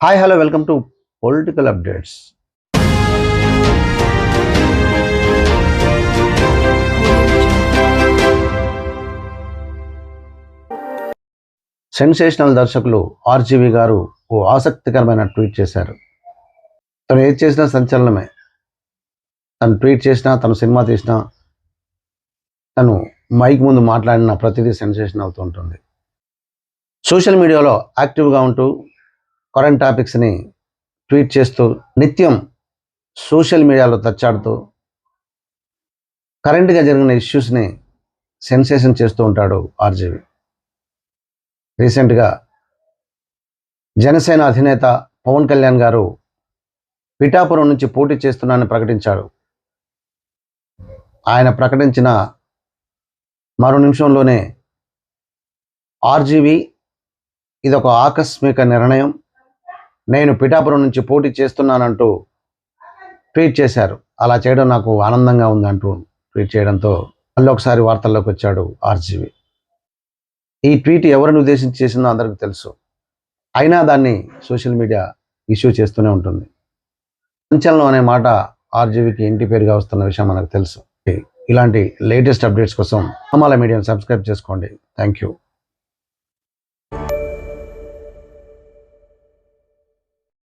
Hi hello welcome to political updates sensational దర్శకులు RGV గారు ఓ ఆసక్తికరమైన ట్వీట్ చేశారు. తను ఏది చేసినా సంచలనమే. తను ట్వీట్ చేసినా తను సినిమా తీసినా తను మైక్ ముందు మాట్లాడిన ప్రతిదీ సెన్సేషన్ అవుతూ ఉంటుంది. సోషల్ మీడియాలో యాక్టివ్గా ఉంటూ కరెంట్ టాపిక్స్ని ట్వీట్ చేస్తూ నిత్యం సోషల్ మీడియాలో తచ్చాడుతూ కరెంట్గా జరిగిన ఇష్యూస్ని సెన్సేషన్ చేస్తూ ఉంటాడు ఆర్జీవి. రీసెంట్గా జనసేన అధినేత పవన్ కళ్యాణ్ గారు పిఠాపురం నుంచి పోటీ చేస్తున్నానని ప్రకటించాడు. ఆయన ప్రకటించిన మరో నిమిషంలోనే ఆర్జీవి ఇది ఒక ఆకస్మిక నిర్ణయం. నేను పిఠాపురం నుంచి పోటీ చేస్తున్నానంటూ ట్వీట్ చేశారు. అలా చేయడం నాకు ఆనందంగా ఉందంటూ ట్వీట్ చేయడంతో మళ్ళీ ఒకసారి వార్తల్లోకి వచ్చాడు ఆర్జీవి. ఈ ట్వీట్ ఎవరిని ఉద్దేశించి చేసిందో అందరికీ తెలుసు. అయినా దాన్ని సోషల్ మీడియా ఇష్యూ చేస్తూనే ఉంటుంది. సంచలనం అనే మాట ఆర్జీవికి ఇంటి పేరుగా వస్తున్న విషయం మనకు తెలుసు. ఇలాంటి లేటెస్ట్ అప్డేట్స్ కోసం అమాల మీడియాని సబ్స్క్రైబ్ చేసుకోండి. Thank you